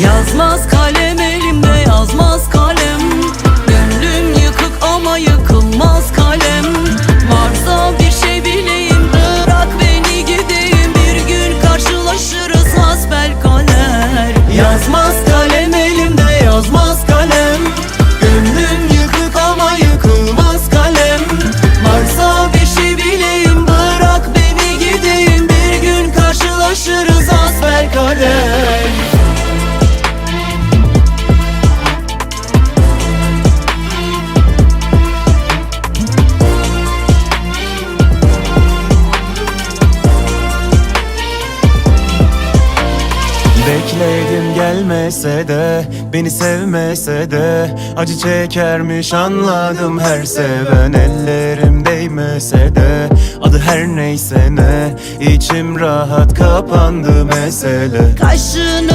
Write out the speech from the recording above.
Yazmaz kalem elimde yazmaz kalem. Gönlüm yıkık ama yıkılmaz kalem. Varsa bir şey bileyim bırak beni gideyim. Bir gün karşılaşırız hasbel kader Yazmaz kalem elimde yazmaz kalem. Gönlüm yıkık ama yıkılmaz kalem. Varsa bir şey bileyim bırak beni gideyim. Bir gün karşılaşırız hasbel kader Bekledim gelmese de Beni sevmese de Acı çekermiş anladım her seven Ellerim değmese de Adı her neyse ne içim rahat kapandı mesele. Kaşını